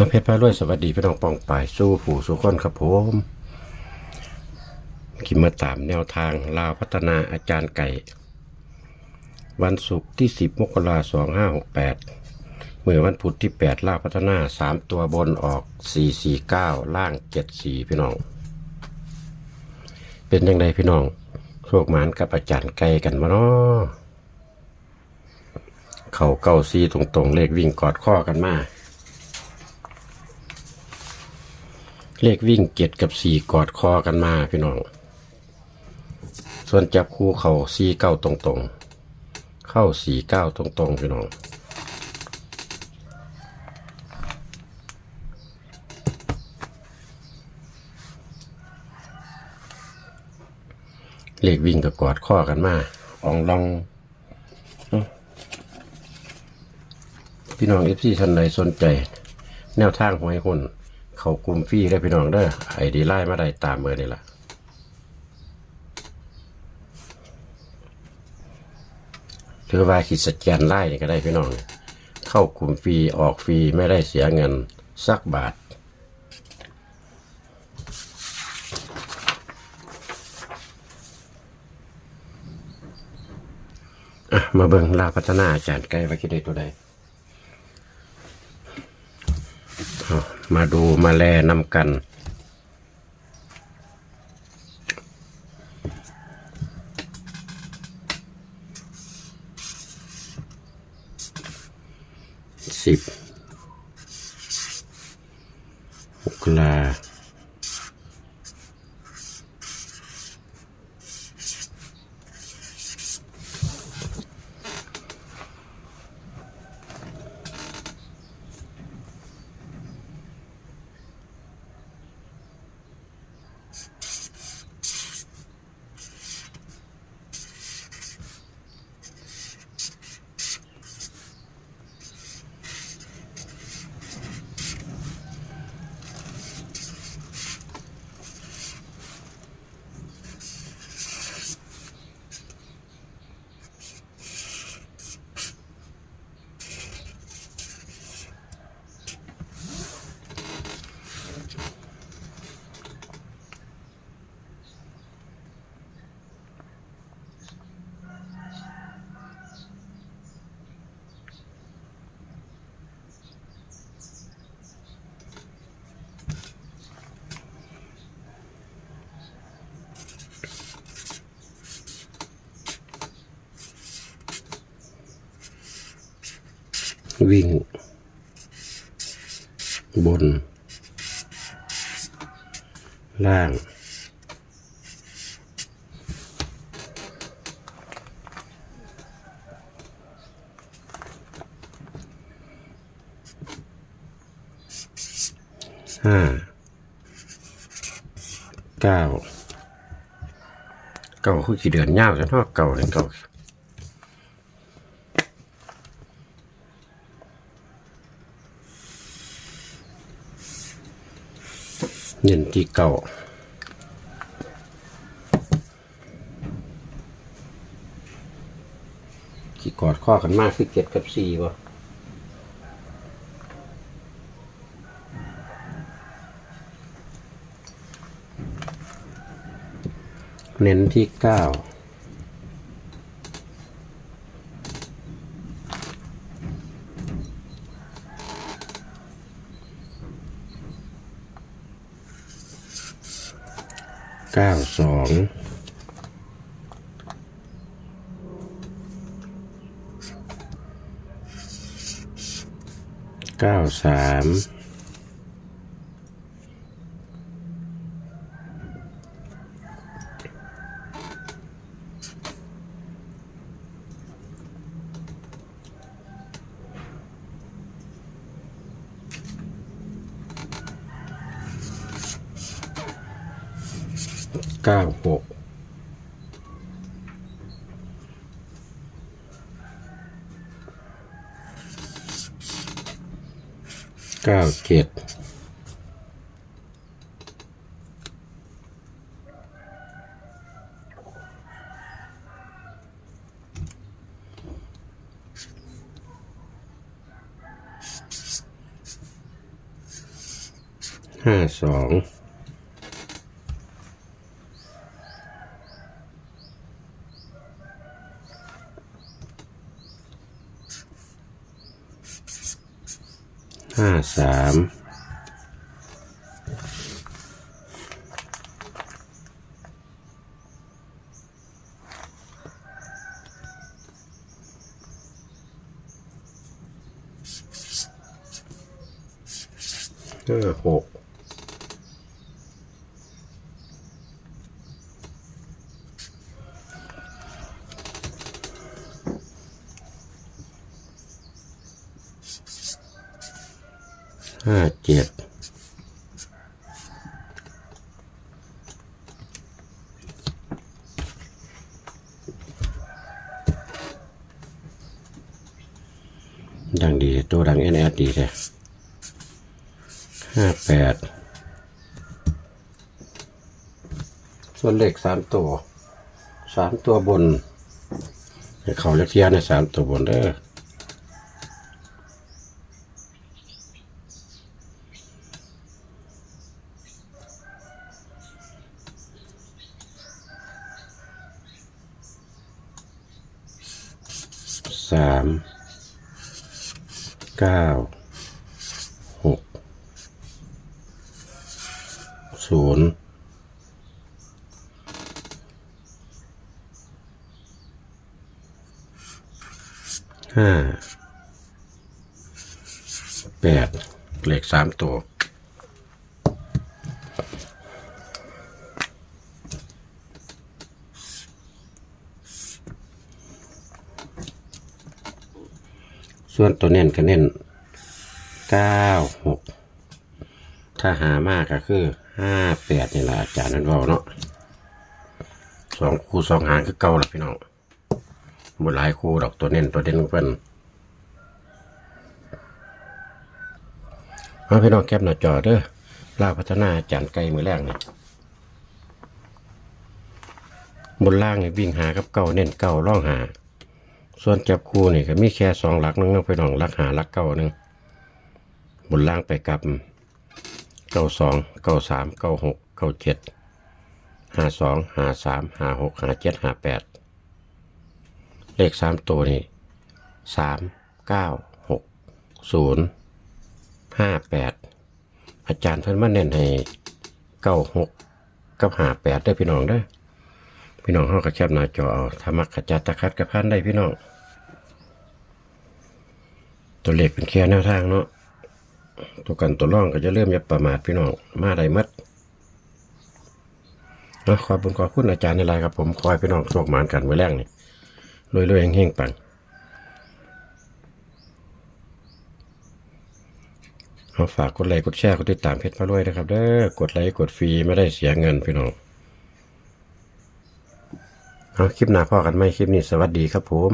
พระเพชรพารวยสวัสดีพี่น้องปองปายสู้ผู้สู้คนครับผมกินมาตามแนวทางลาวพัฒนาอาจารย์ไก่ วันศุกร์ที่ 10 มกราคม2568เมื่อวันพุธที่ 8 ลาวพัฒนา 3 ตัวบนออก 449 ล่าง 74 พี่น้อง เป็นยังไงพี่น้องโชคหมานกับอาจารย์ไก่กันมาเนาะเข่าเก้าซีตรงๆ เลขวิ่งกอดข้อกันมา เลขวิ่งเจ็ดกับสี่กอดคอกันมาพี่น้อง ส่วนจับคู่เขาสี่เก้าตรงๆ เข้าสี่เก้าตรงๆ พี่น้อง เลขวิ่งกับกอดข้อกันมาอองลองพี่น้องเอฟซีท่านใดสนใจ แนวทางหวยคน เขากลุ่มฟรีได้พี่น้องเด้อไอดีไล่มาได้ตามเบอร์นี่ละหรือว่าขีดสแกนไล่นี่ก็ได้พี่น้อง เข้ากลุ่มฟรีออกฟรีไม่ได้เสียเงินสักบาทมาเบิ่งลาพัฒนาอาจารย์ไกล้ว่าคิดได้ตัวใด เอา มาดูมาแลนำกัน สิบมกรา วิ่ง บน ล่าง ห้า เก้า เก้าคือกี่เดือนยาวจนทอดเก่าเลยเก่า เน้นที่เก่าขี่กอดข้อกันมากคือเจ็ดกับสี่วะเน้นที่เก้า เก้าสองเก้าสาม เก้าหกเก้าเจ็ดห้าสอง ห้าสามห้าหก ห้าเจ็ดดังดีตัวดังเอ็นแอดดีเลยห้าแปดส่วนเลขสามตัวสามตัวบนเขาเล็กเทียในสามตัวบนเด้อ สามเก้าหกศูนย์ห้าแปดเลขสามตัว ส่วนตัวเน้นก็เน้นเก้าหกถ้าหามากก็คือห้าแปดนี่แหละอาจารย์นั่นบอกเนาะสองคู่สองหางคือเก่าละพี่น้องบนหลายคู่ดอกตัวเน้นตัวเด่นเพิ่นมาพี่น้องแคปหน้าจอเด้อลาพัฒนาอาจารย์ไกลมือแรกนี่บนล่างนี่วิ่งหากับเก่าเน้นเก่าล่องหา ส่วนจับคู่นี่ก็มีแค่สองหลักนึงไปน้องหลักหาหลักเก้าหนึ่งบนล่างไปกับเก้าสองเก้าสามเก้าหกเก้าเจ็ดห้าสองห้าสามห้าหกห้าเจ็ดห้าแปดเลขสามตัวนี่สามเก้าหกศูนย์ห้าแปดอาจารย์เพิ่นมาเน้นให้เก้าหกกับห้าแปดได้พี่น้องเด้อ พี่น้องเขาก็แคบหน้าจอเอาถ้ามักขจัดตะคัดกระพันได้พี่น้อง ตัวเลขเป็นแค่แนวทางเนาะตัวกันตัวร่องก็จะเริ่มอย่าประมาทพี่น้องมาได้มัดเนาะขอบคุณขอบคุณอาจารย์ในไลน์ครับผมคอยพี่น้องโชคหมานกันไว้แรงนี่รวยๆเฮงๆปังเอาฝากกดไลค์กดแชร์กดติดตามเพจพระรวยนะครับเด้อกดไลค์กดฟรีไม่ได้เสียเงินพี่น้อง เอาคลิปหน้าพ่อกันไหมคลิปนี้สวัสดีครับผม